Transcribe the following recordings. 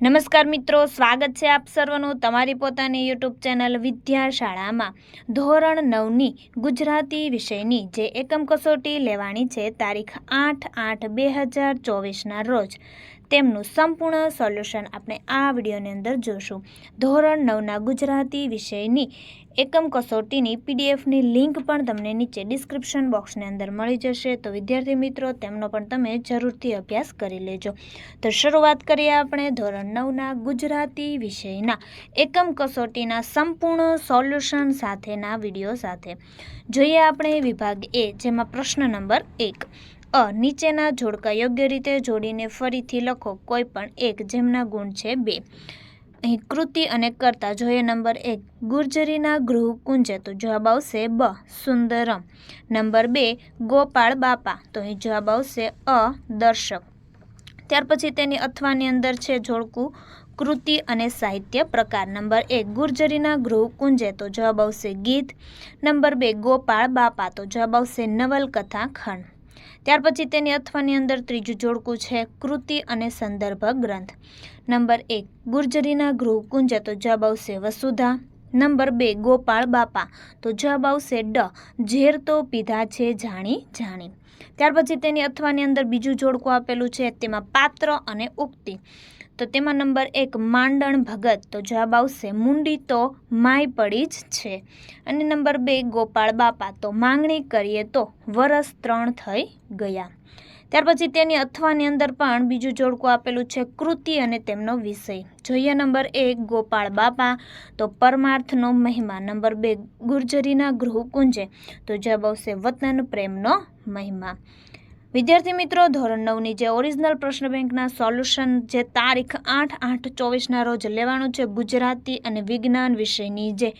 નમસ્કાર મિત્રો, સ્વાગત છે આપ સર્વનું તમારી પોતાની યુટ્યુબ ચેનલ વિદ્યાશાળામાં. ધોરણ નવની ગુજરાતી વિષયની જે એકમ કસોટી લેવાની છે તારીખ આઠ આઠ બે હજાર ચોવીસના રોજ. તેમનું સંપૂર્ણ સોલ્યુશન આપણે આ વિડીયોની અંદર જોશું. ધોરણ નવના ગુજરાતી વિષયની એકમ કસોટીની પીડીએફની લિંક પણ તમને નીચે ડિસ્ક્રિપ્શન બોક્સની અંદર મળી જશે. તો વિદ્યાર્થી મિત્રો, તેમનો પણ તમે જરૂરથી અભ્યાસ કરી લેજો. તો શરૂઆત કરીએ આપણે ધોરણ નવના ગુજરાતી વિષયના એકમ કસોટીના સંપૂર્ણ સોલ્યુશન સાથેના વીડિયો સાથે. જોઈએ આપણે વિભાગ એ, જેમાં પ્રશ્ન નંબર એક. અ નીચેના જોડકા યોગ્ય રીતે જોડીને ફરીથી લખો કોઈ પણ એક જેમના ગુણ છે બે. અહીં કૃતિ અને કર્તા જોઈએ નંબર એક. ગુર્જરીના ગૃહ કુંજે તો જવાબ આવશે બ. સુંદરમ. નંબર બે. ગોપાળ બાપા તો અહીં જવાબ આવશે અ. દર્શક. ત્યાર પછી તેની અથવાની અંદર છે જોડકું કૃતિ અને સાહિત્ય પ્રકાર. નંબર એક. ગુર્જરીના ગૃહ કુંજે તો જવાબ આવશે ગીત. નંબર બે. ગોપાળ બાપા તો જવાબ આવશે નવલકથા ખંડ. ત્યાર પછી તેની અથવાની અંદર ત્રીજું જોડકું છે કૃતિ અને સંદર્ભ ગ્રંથ. નંબર એક, ગુર્જરીના ગૃહ કુંજ તો જવાબ આવશે વસુધા. નંબર બે, ગોપાળ બાપા તો જવાબ આવશે ડ, ઝેર તો પીધા છે જાણી જાણી. ત્યાર પછી તેની અથવાની અંદર બીજું જોડકું આપેલું છે તેમાં પાત્ર અને ઉક્તિ. તો તેમાં નંબર એક માંડણ ભગત. તો જવાબ આવશે મુંડી તો માય પડી જ છે. અને નંબર બે ગોપાળ બાપા. તો માંગણી કરીએ તો વરસ ત્રણ થઈ ગયા. ત્યાર પછી તેની અથવાની અંદર પણ બીજું જોડકું આપેલું છે કૃતિ અને તેમનો વિષય. જોઈએ નંબર એક ગોપાળ બાપા. તો પરમાર્થનો મહિમા. નંબર બે ગુર્જરીના ગૃહ કુંજે તો જવાબ આવશે વતન પ્રેમનો મહિમા. વિદ્યાર્થી મિત્રો, ધોરણ નવની જે ઓરિજિનલ પ્રશ્ન બેંકના સોલ્યુશન જે તારીખ આઠ આઠ ચોવીસના રોજ લેવાનું છે ગુજરાતી અને વિજ્ઞાન વિષયની જે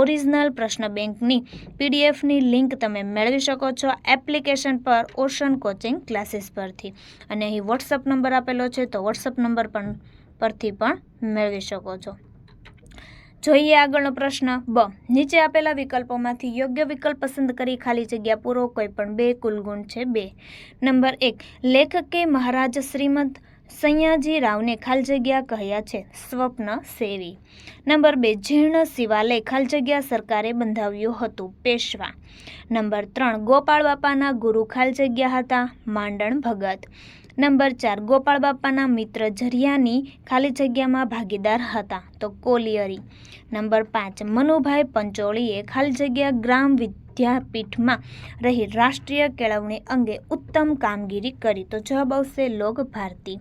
ઓરિજિનલ પ્રશ્ન બેંકની પીડીએફની લિંક તમે મેળવી શકો છો એપ્લિકેશન પર ઓશન કોચિંગ ક્લાસીસ પરથી. અને અહીં વોટ્સઅપ નંબર આપેલો છે, તો વોટ્સઅપ નંબર પણ પરથી પણ મેળવી શકો છો. જોઈએ આગળનો પ્રશ્ન. બ. નીચે આપેલા વિકલ્પોમાંથી યોગ્ય વિકલ્પ પસંદ કરી ખાલી જગ્યા પૂરો કોઈ પણ બે કુલ ગુણ છે બે. નંબર એક. લેખકે મહારાજ શ્રીમદ સૈયાજી રાવને ખાલી જગ્યા કહ્યા છે. સ્વપ્ન સેવી નંબર બે. જીર્ણ શિવાલય ખાલી જગ્યા સરકારે બંધાવ્યું હતું. પેશવા. નંબર ત્રણ. ગોપાળ બાપાના ગુરુ ખાલી જગ્યા હતા. માંડણ ભગત. નંબર ચાર ગોપાળ બાપાના મિત્ર ઝરિયાની ખાલી જગ્યામાં ભાગીદાર હતા, તો કોલિયરી. નંબર પાંચ, મનુભાઈ પંચોળીએ ખાલી જગ્યા ગ્રામ વિદ્યાપીઠમાં રહી રાષ્ટ્રીય કેળવણી અંગે ઉત્તમ કામગીરી કરી, તો જવાબ આવશે લોક ભારતી.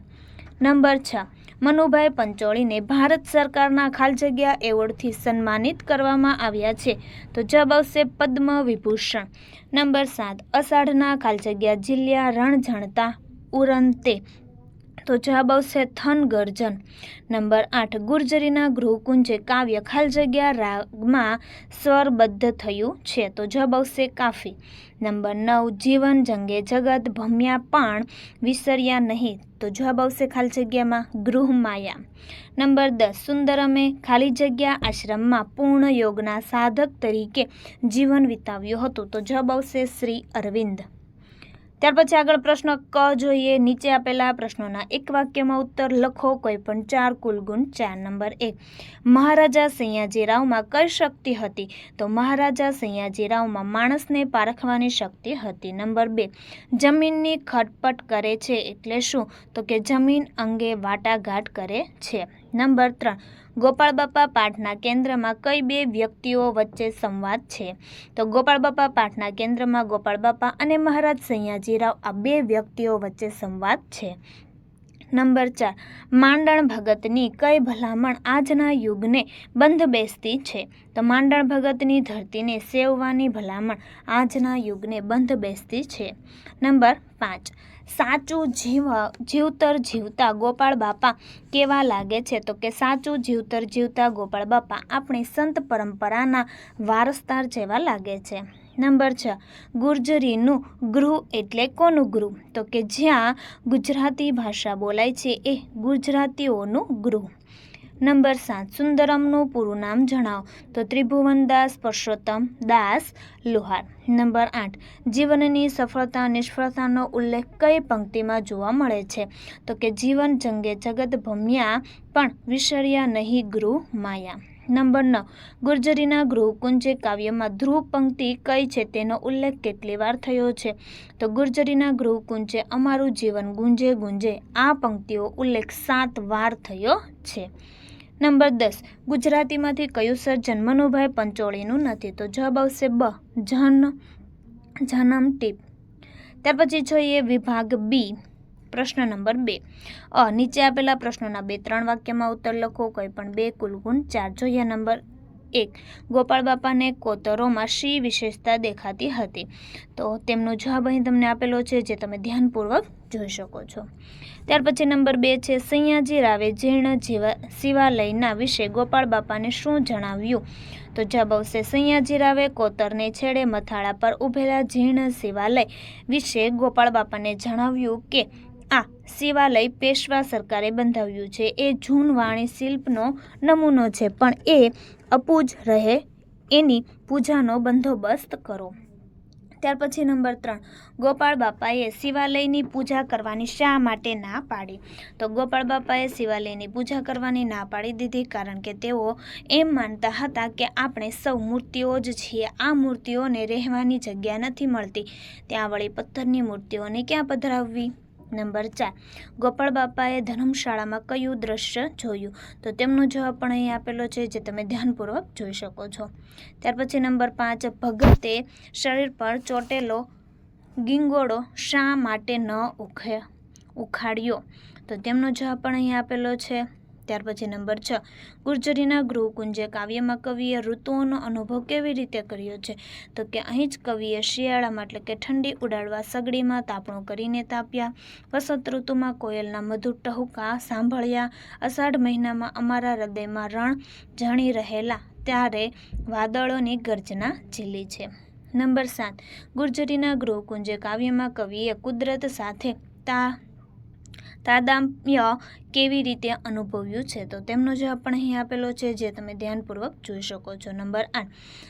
નંબર છ, મનુભાઈ પંચોળીને ભારત સરકારના ખાલી જગ્યા એવોર્ડથી સન્માનિત કરવામાં આવ્યા છે, તો જવાબ આવશે પદ્મ વિભૂષણ નંબર સાત, અષાઢના ખાલી જગ્યા જિલ્લા રણઝણતા ઉરંતે. તો જવાબ આવશે થન ગર્જન નંબર આઠ, ગુર્જરીના ગૃહકુંજે કાવ્ય ખાલ જગ્યા રાગમાં સ્વરબદ્ધ થયું છે. તો જવાબ આવશે કાફી. નંબર નવ, જીવન જંગે જગત ભમ્યા પણ વિસર્યા નહીં. તો જવાબ આવશે ખાલી જગ્યામાં ગૃહમાયા નંબર દસ, સુંદરમે ખાલી જગ્યા આશ્રમમાં પૂર્ણ યોગના સાધક તરીકે જીવન વિતાવ્યું હતું. તો જવાબ આવશે શ્રી અરવિંદ. ત્યાર પછી આગળ પ્રશ્ન ક જોઈએ. નીચે આપેલા પ્રશ્નોના એક વાક્યમાં ઉત્તર લખો. કોઈ પણ ચાર કુલ ગુણ ચાર નંબર એક. મહારાજા સૈયાજીરાવમાં કઈ શક્તિ હતી? તો મહારાજા સૈયાજીરાવમાં માણસને પારખવાની શક્તિ હતી. નંબર બે. જમીનની ખટપટ કરે છે એટલે શું? તો કે જમીન અંગે વાટાઘાટ કરે છે. નંબર ત્રણ. ગોપાળ બાપા પાઠના કેન્દ્રમાં કઈ બે વ્યક્તિઓ વચ્ચે સંવાદ છે? તો ગોપાળ બાપા પાઠના કેન્દ્રમાં ગોપાળ બાપા અને મહારાજ સૈયાજીરાવ આ બે વ્યક્તિઓ વચ્ચે સંવાદ છે. નંબર ચાર, માંડણ ભગતની કઈ ભલામણ આજના યુગને બંધ બેસતી છે? તો માંડણ ભગતની ધરતીને સેવવાની ભલામણ આજના યુગને બંધ બેસતી છે. નંબર પાંચ સાચું જીવ, જીવતર જીવતા ગોપાળ બાપા કેવા લાગે છે? તો કે સાચું જીવતર જીવતા ગોપાળ બાપા આપણી સંત પરંપરાના વારસદાર જેવા લાગે છે. નંબર છ, ગુર્જરીનું ગૃહ એટલે કોનું ગૃહ? તો કે જ્યાં ગુજરાતી ભાષા બોલાય છે એ ગુજરાતીઓનું ગૃહ. નંબર સાત, સુંદરમનું પૂરું નામ જણાવો. તો ત્રિભુવનદાસ પરસોત્તમ દાસ, લુહાર. નંબર આઠ, જીવનની સફળતા, નિષ્ફળતાનો ઉલ્લેખ કઈ પંક્તિમાં જોવા મળે છે? તો કે જીવન જંગે જગત ભમ્યા, પણ વિસર્યા નહીં ગૃહ માયા. નંબર નવ, ગુર્જરીના ગૃહકુંજે કાવ્યમાં ધ્રુવ પંક્તિ કઈ છે? તેનો ઉલ્લેખ કેટલી વાર થયો છે? તો ગુર્જરીના ગૃહકુંજે અમારું જીવન ગુંજે ગુંજે આ પંક્તિઓ ઉલ્લેખ સાત વાર થયો છે. નંબર દસ. ગુજરાતીમાંથી કયું સર જન્મનુભાઈ પંચોળીનું નથી? તો જવાબ આવશે બ. જન, જનમ ટીપ. ત્યાર પછી જોઈએ વિભાગ બી. પ્રશ્ન નંબર બે. અ. નીચે આપેલા પ્રશ્નોના બે, ત્રણ વાક્યમાં ઉત્તર લખો. કોઈ પણ બે, કુલ ગુણ ચાર. જોઈએ નંબર એક. ગોપાળ બાપાને કોતરોમાં શી વિશેષતા દેખાતી હતી? તો તેમનો જવાબ અહીં તમને આપેલો છે, જે તમે ધ્યાનપૂર્વક જોઈ શકો છો. ત્યાર પછી નંબર બે છે, સૈયાજી રાવે જીર્ણ જીવા, શિવાલયના વિશે ગોપાળ બાપાને શું જણાવ્યું? તો જવાબ આવશે, સૈયાજી રાવે કોતરને છેડે મથાળા પર ઊભેલા જીર્ણ શિવાલય વિશે ગોપાળ બાપાને જણાવ્યું કે, આ શિવાલય પેશવા સરકારે બંધાવ્યું છે. એ જૂનવાણી શિલ્પનો નમૂનો છે, પણ એ અપૂજ રહે, એની પૂજાનો બંદોબસ્ત કરો. ત્યાર પછી નંબર ત્રણ, ગોપાળ બાપાએ શિવાલયની પૂજા કરવાની શા માટે ના પાડી? તો ગોપાળ બાપાએ શિવાલયની પૂજા કરવાની ના પાડી દીધી કારણ કે તેઓ એમ માનતા હતા કે આપણે સૌ મૂર્તિઓ જ છીએ. આ મૂર્તિઓને રહેવાની જગ્યા નથી મળતી. ત્યાં વળી પથ્થરની મૂર્તિઓને ક્યાં પધરાવવી? નંબર ચાર. ગોપાળ બાપાએ ધર્મશાળામાં કયું દ્રશ્ય જોયું? તો તેમનો જવાબ પણ અહીં આપેલો છે, જે તમે ધ્યાનપૂર્વક જોઈ શકો છો. ત્યાર પછી નંબર પાંચ, ભગતે શરીર પર ચોટેલો ગીંગોળો શા માટે ન ઉખે, ઉખાડ્યો? તો તેમનો જવાબ પણ અહીં આપેલો છે. ત્યાર પછી નંબર છ. ગુર્જરીના ગૃહકુંજે કાવ્યમાં કવિએ ઋતુઓનો અનુભવ કેવી રીતે કર્યો છે? તો કે અહીં જ કવિએ શિયાળામાં એટલે કે ઠંડી ઉડાડવા સગડીમાં તાપણું કરીને તાપ્યા. વસંત ઋતુમાં કોયલના મધુર ટહુકા સાંભળ્યા. અષાઢ મહિનામાં અમારા હૃદયમાં રણ જાણી રહેલા ત્યારે વાદળોની ગર્જના ઝીલી છે. નંબર સાત. ગુર્જરીના ગૃહકુંજે કાવ્યમાં કવિએ કુદરત સાથે તા તાદામ્ય કેવી રીતે અનુભવ્યું છે? તો તેમનો જવાબ પણ અહીં આપેલો છે, જે તમે ધ્યાનપૂર્વક જોઈ શકો છો. નંબર આઠ.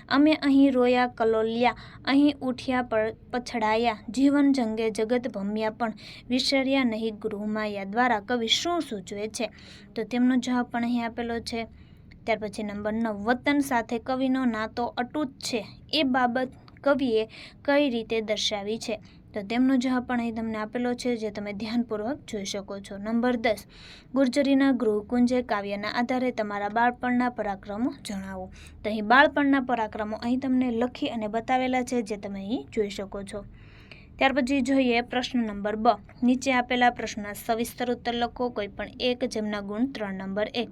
અમે અહીં રોયા, કલોલ્યા, અહીં ઉઠ્યા પર પછડાયા, જીવન જંગે, જગત ભમ્યા પણ વિસર્યા નહીં, ગૃહમાયા દ્વારા કવિ શું સૂચવે છે? તો તેમનો જવાબ પણ અહીં આપેલો છે. ત્યાર પછી નંબર નવ. વતન સાથે કવિનો નાતો અટૂટ છે. એ બાબત કવિએ કઈ રીતે દર્શાવી છે? તો તેમનો જવાબ પણ અહીં તમને આપેલો છે, જે તમે ધ્યાનપૂર્વક જોઈ શકો છો. નંબર દસ, ગુર્જરીના ગૃહકુંજે કાવ્યના આધારે તમારા બાળપણના પરાક્રમો જણાવો. તો અહીં બાળપણના પરાક્રમો અહીં તમને લખી અને બતાવેલા છે, જે તમે અહીં જોઈ શકો છો. ત્યાર પછી જોઈએ પ્રશ્ન નંબર બ. નીચે આપેલા પ્રશ્નના સવિસ્તર ઉત્તર લખો, કોઈ પણ એક જેમના ગુણ ત્રણ નંબર એક.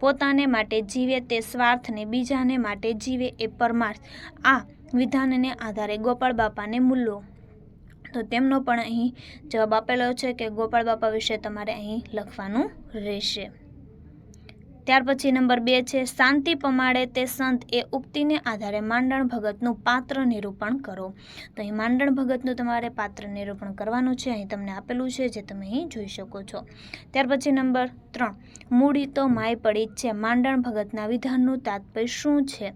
પોતાને માટે જીવે તે સ્વાર્થને બીજાને માટે જીવે એ પરમાર્થ. આ વિધાનને આધારે ગોપાળ બાપાને મૂલ્યો. તો તેમનો પણ અહીં જવાબ આપેલો છે કે ગોપાળ બાપા વિશે તમારે અહીં લખવાનું રહેશે. ત્યાર પછી નંબર બે છે, શાંતિ પમાડે તે સંત એ ઉક્તિને આધારે માંડણ ભગતનું પાત્ર નિરૂપણ કરો. તો અહીં માંડણ ભગતનું તમારે પાત્ર નિરૂપણ કરવાનું છે, અહીં તમને આપેલું છે, જે તમે અહીં જોઈ શકો છો. ત્યાર પછી નંબર ત્રણ, મૂડી તો માય પડી જ છે, માંડણ ભગતના વિધાનનું તાત્પર્ય શું છે?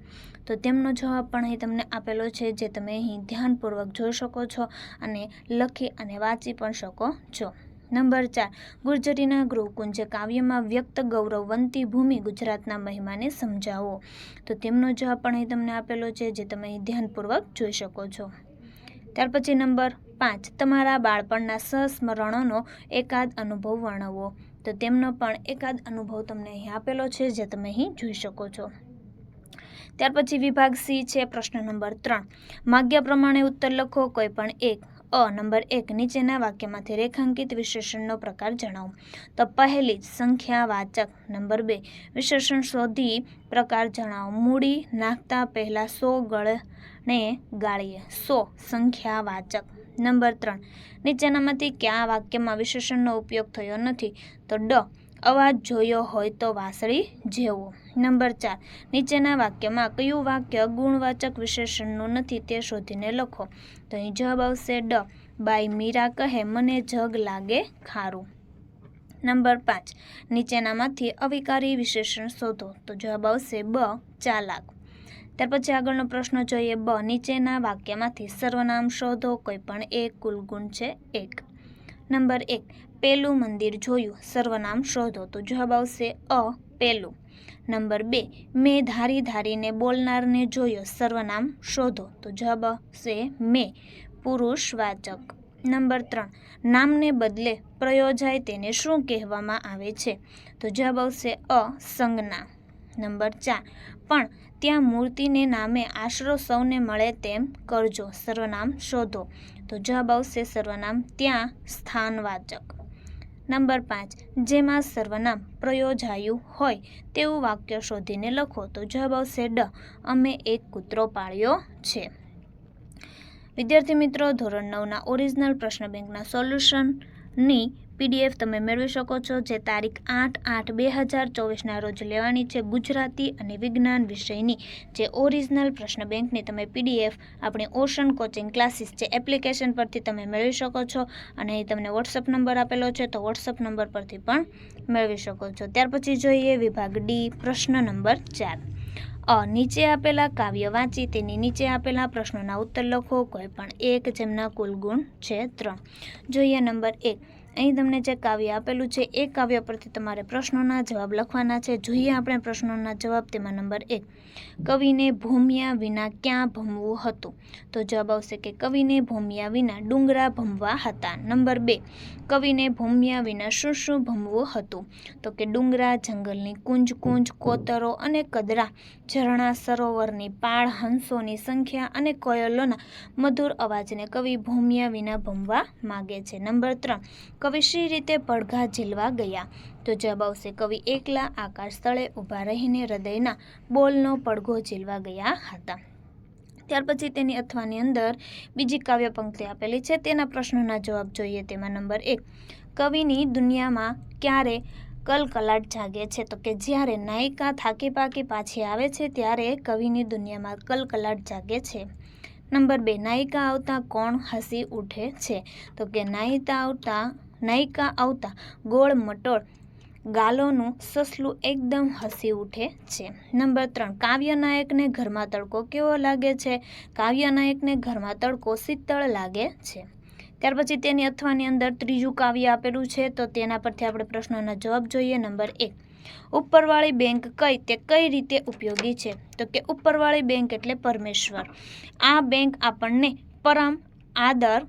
તો તેમનો જવાબ પણ અહીં તમને આપેલો છે, જે તમે અહીં ધ્યાનપૂર્વક જોઈ શકો છો અને લખી અને વાંચી પણ શકો છો. નંબર ચાર, ગુર્જરીના ગૃહકુંજ કાવ્યમાં વ્યક્ત ગૌરવવંતી ભૂમિ ગુજરાતના મહિમાને સમજાવો. તો તેમનો જવાબ પણ અહીં તમને આપેલો છે, જે તમે અહીં ધ્યાનપૂર્વક જોઈ શકો છો. ત્યાર પછી નંબર પાંચ, તમારા બાળપણના સંસ્મરણોનો એકાદ અનુભવ વર્ણવો. તો તેમનો પણ એકાદ અનુભવ તમને અહીં આપેલો છે, જે તમે અહીં જોઈ શકો છો. ત્યાર પછી વિભાગ સી છે પ્રશ્ન નંબર ત્રણ. માગ્યા પ્રમાણે ઉત્તર લખો, કોઈ પણ એક. અ, નંબર એક, નીચેના વાક્યમાંથી રેખાંકિત વિશેષણનો પ્રકાર જણાવો. તો પહેલી જ સંખ્યાવાચક. નંબર બે, વિશેષણ શોધી પ્રકાર જણાવો. મૂડી નાખતા પહેલાં સો ગળને ગાળીએ. સો, સંખ્યાવાચક. નંબર ત્રણ, નીચેનામાંથી કયા વાક્યમાં વિશેષણનો ઉપયોગ થયો નથી? તો ડ અવાજ જોયો હોય તો વાંસળી જેવો. નંબર ચાર. નીચેના વાક્યમાં કયું વાક્ય ગુણવાચક વિશેષણનું નથી તે શોધીને લખો. તો અહીં જવાબ આવશે ડ. બાય મીરા કહે, મને જગ લાગે ખારું. નંબર પાંચ. નીચેનામાંથી અવિકારી વિશેષણ શોધો. તો જવાબ આવશે બ, ચાલાક. ત્યાર પછી આગળનો પ્રશ્ન જોઈએ બ. નીચેના વાક્યમાંથી સર્વનામ શોધો, કોઈ પણ એક કુલ ગુણ છે એક. નંબર એક. પેલું મંદિર જોયું. સર્વનામ શોધો. તો જવાબ આવશે અ, પેલું. નંબર બે, મેં ધારી ધારીને બોલનારને જોયો. સર્વનામ શોધો. તો જવાબ આવશે મેં, પુરુષવાચક. નંબર ત્રણ, નામને બદલે પ્રયોજાય તેને શું કહેવામાં આવે છે? તો જવાબ આવશે અ, સંજ્ઞા. નંબર ચાર, પણ ત્યાં મૂર્તિને નામે આશરો સૌને મળે તેમ કરજો. સર્વનામ શોધો. તો જવાબ આવશે સર્વનામ, ત્યાં સ્થાનવાચક. નંબર પાંચ. જેમાં સર્વનામ પ્રયોજાયું હોય તેવું વાક્ય શોધીને લખો તો જવાબ આવશે ડ. અમે એક કૂતરો પાળ્યો છે. વિદ્યાર્થી મિત્રો, ધોરણ નવના ઓરિજિનલ પ્રશ્ન બેંકના સોલ્યુશનની પીડીએફ તમે મેળવી શકો છો, જે તારીખ આઠ આઠ બે હજાર ચોવીસના રોજ લેવાની છે ગુજરાતી અને વિજ્ઞાન વિષયની. જે ઓરિજિનલ પ્રશ્ન બેંકની તમે પીડીએફ, આપણી ઓશન કોચિંગ ક્લાસીસ જે એપ્લિકેશન પરથી તમે મેળવી શકો છો અને તમને વોટ્સઅપ નંબર આપેલો છે, તો વોટ્સઅપ નંબર પરથી પણ મેળવી શકો છો. ત્યાર પછી જોઈએ વિભાગ ડી, પ્રશ્ન નંબર ચાર. અ, નીચે આપેલા કાવ્ય વાંચી, તેની નીચે આપેલા પ્રશ્નોના ઉત્તર લખો, કોઈ પણ એક જેમના કુલ ગુણ છે ત્રણ. જોઈએ નંબર એક. અહીં તમને જે કાવ્ય આપેલું છે, એ કાવ્ય પરથી તમારે પ્રશ્નોના જવાબ લખવાના છે. જોઈએ આપણે પ્રશ્નોના જવાબ તેમાં નંબર એક. કવિને ભૂમ્યા વિના ક્યાં ભમવું હતું? તો જવાબ આવશે કે કવિને ભૂમ્યા વિના ડુંગરા ભમવા હતા. નંબર બે. કવિને ભૂમ્યા વિના શું શું ભમવું હતું? તો કે ડુંગરા, જંગલની કુંજ કુંજ, કોતરો અને કદરા, ઝરણા, સરોવરની પાળ, હંસોની સંખ્યા અને કોયલોના મધુર અવાજને કવિ ભૂમ્યા વિના ભમવા માગે છે. નંબર ત્રણ. કવિ શી રીતે પડઘા ઝીલવા ગયા? તો જવાબ આવશે, કવિ એકલા આકાશ સ્થળે ઊભા રહીને હૃદયના બોલનો પડઘો ઝીલવા ગયા હતા. ત્યાર પછી તેની અથવાની અંદર બીજી કાવ્ય પંક્તિ આપેલી છે. તેના પ્રશ્નોના જવાબ જોઈએ તેમાં નંબર એક, કવિની દુનિયામાં ક્યારે કલકલાટ જાગે છે? તો કે, જ્યારે નાયિકા થાકી પાકી પાછી આવે છે, ત્યારે કવિની દુનિયામાં કલકલાટ જાગે છે. નંબર બે, નાયિકા આવતા કોણ હસી ઉઠે છે? તો કે નાયિકા આવતા નાયિકા આવતા ગોળ મટોળ ગાલોનું સસલું એકદમ હસી ઉઠે છે. નંબર ત્રણ કાવ્યનાયકને ઘરમાં તડકો કેવો લાગે છે? કાવ્યનાયકને ઘરમાં તડકો શીતળ લાગે છે. ત્યાર પછી તેની અથવાની અંદર ત્રીજું કાવ્ય આપેલું છે, તો તેના પરથી આપણે પ્રશ્નોના જવાબ જોઈએ. નંબર એક ઉપરવાળી બેંક કઈ તે કઈ રીતે ઉપયોગી છે? તો કે ઉપરવાળી બેંક એટલે પરમેશ્વર. આ બેંક આપણને પરમ, આદર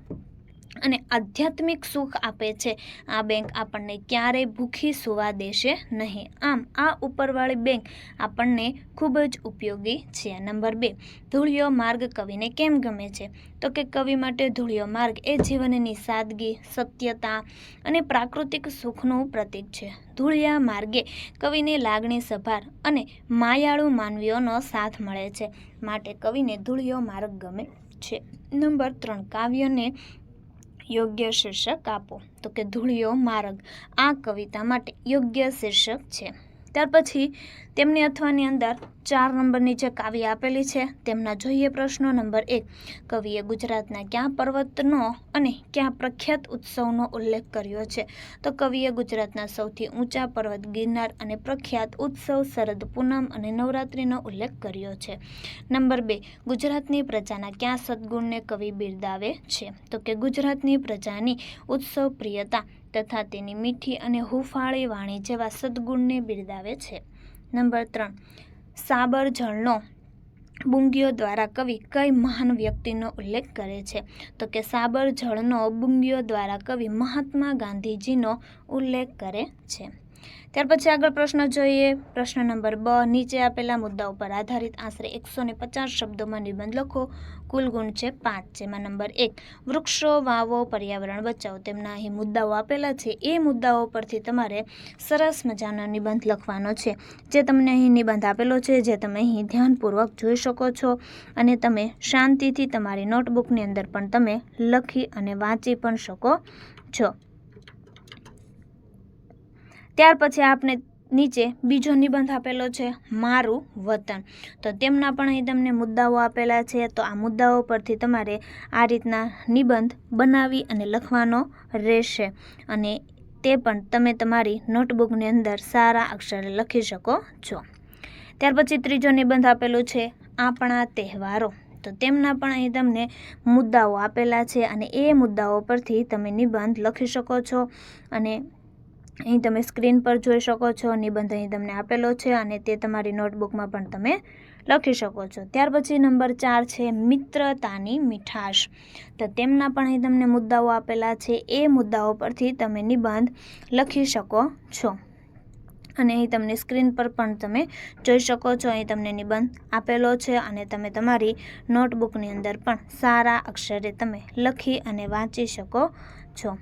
અને આધ્યાત્મિક સુખ આપે છે. આ બેંક આપણને ક્યારેય ભૂખી સુવા દેશે નહીં. આમ, આ ઉપરવાળી બેંક આપણને ખૂબ જ ઉપયોગી છે. નંબર બે, ધૂળિયો માર્ગ કવિને કેમ ગમે છે? તો કે કવિ માટે ધૂળિયો માર્ગ એ જીવનની સાદગી, સત્યતા અને પ્રાકૃતિક સુખનું પ્રતીક છે. ધૂળિયા માર્ગે કવિને લાગણી સભાર અને માયાળુ માનવીઓનો સાથ મળે છે. માટે કવિને ધૂળિયો માર્ગ ગમે છે. નંબર ત્રણ, કાવ્યને યોગ્ય શીર્ષક આપો. તો કે ધૂળિયો માર્ગ આ કવિતા માટે યોગ્ય શીર્ષક છે. ત્યાર પછી તેમની અથવાની અંદર ચાર નંબરની જે કાવ્ય આપેલી છે, તેમના જોઈએ પ્રશ્નો નંબર એક, કવિએ ગુજરાતના ક્યાં પર્વતનો અને ક્યાં પ્રખ્યાત ઉત્સવનો ઉલ્લેખ કર્યો છે? તો કવિએ ગુજરાતના સૌથી ઊંચા પર્વત ગિરનાર અને પ્રખ્યાત ઉત્સવ શરદ પૂનમ અને નવરાત્રિનો ઉલ્લેખ કર્યો છે. નંબર બે, ગુજરાતની પ્રજાના ક્યાં સદગુણને કવિ બિરદાવે છે? તો કે ગુજરાતની પ્રજાની ઉત્સવ પ્રિયતા તથા તેની મીઠી અને હુફાળી વાણી જેવા સદગુણને બિરદાવે છે. નંબર ત્રણ. સાબર જળનો બુંગીઓ દ્વારા કવિ કઈ મહાન વ્યક્તિનો ઉલ્લેખ કરે છે? તો કે સાબર જળનો બુંગીઓ દ્વારા કવિ મહાત્મા ગાંધીજીનો ઉલ્લેખ કરે છે. ત્યાર પછી આગળ પ્રશ્ન જોઈએ. પ્રશ્ન નંબર બ, નીચે આપેલા મુદ્દાઓ પર આધારિત આશરે એકસો ને પચાસ શબ્દોમાં નિબંધ લખો. કુલ ગુણ છે પાંચ. જેમાં નંબર એક, વૃક્ષો, વાવો, પર્યાવરણ બચાવો. તેમના અહીં મુદ્દાઓ આપેલા છે. એ મુદ્દાઓ પરથી તમારે સરસ મજાનો નિબંધ લખવાનો છે. જે તમને અહીં નિબંધ આપેલો છે, જે તમે અહીં ધ્યાનપૂર્વક જોઈ શકો છો. અને તમે શાંતિથી તમારી નોટબુકની અંદર પણ તમે લખી અને વાંચી પણ શકો છો. ત્યાર પછી આપણે નીચે બીજો નિબંધ આપેલો છે, મારું વતન. તો તેમના પણ અહીં તમને મુદ્દાઓ આપેલા છે, તો આ મુદ્દાઓ પરથી તમારે આ રીતના નિબંધ બનાવી અને લખવાનો રહેશે. અને તે પણ તમે તમારી નોટબુકની અંદર સારા અક્ષરે લખી શકો છો. ત્યાર પછી ત્રીજો નિબંધ આપેલો છે, આપણા તહેવારો. તો તેમના પણ અહીં તમને મુદ્દાઓ આપેલા છે અને એ મુદ્દાઓ પરથી તમે નિબંધ લખી શકો છો અને અહીં તમે સ્ક્રીન પર જોઈ શકો છો, નિબંધ અહીં તમને આપેલો છે અને તે તમારી નોટબુકમાં પણ તમે લખી શકો છો. ત્યાર પછી નંબર ચાર છે, મિત્રતાની મીઠાશ. તો તેમના પણ અહીં તમને મુદ્દાઓ આપેલા છે. એ મુદ્દાઓ પરથી તમે નિબંધ લખી શકો છો. અને અહીં તમને સ્ક્રીન પર પણ તમે જોઈ શકો છો, અહીં તમને નિબંધ આપેલો છે અને તમે તમારી નોટબુકની અંદર પણ સારા અક્ષરે તમે લખી અને વાંચી શકો છો.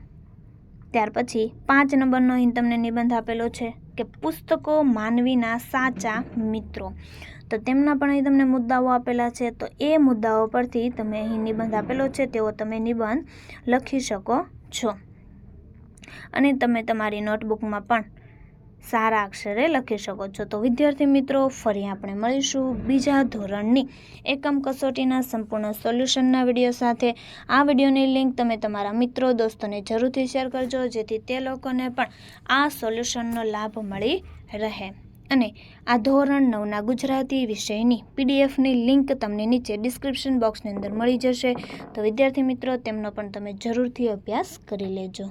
ત્યાર પછી પાંચ નંબરનો અહીં તમને નિબંધ આપેલો છે કે પુસ્તકો માનવીના સાચા મિત્રો. તો તેમના પણ અહીં તમને મુદ્દાઓ આપેલા છે. તો એ મુદ્દાઓ પરથી તમે અહીં નિબંધ આપેલો છે તેવો તમે નિબંધ લખી શકો છો. અને તમે તમારી નોટબુકમાં પણ સારા અક્ષરે લખી શકો છો. તો વિદ્યાર્થી મિત્રો, ફરી આપણે મળીશું બીજા ધોરણની એકમ કસોટીના સંપૂર્ણ સોલ્યુશનના વીડિયો સાથે. આ વિડીયોની લિંક તમે તમારા મિત્રો, દોસ્તોને જરૂરથી શેર કરજો, જેથી તે લોકોને પણ આ સોલ્યુશનનો લાભ મળી રહે. અને આ ધોરણ નવના ગુજરાતી વિષયની પીડીએફની લિંક તમને નીચે ડિસ્ક્રિપ્શન બોક્સની અંદર મળી જશે. તો વિદ્યાર્થી મિત્રો, તેમનો પણ તમે જરૂરથી અભ્યાસ કરી લેજો.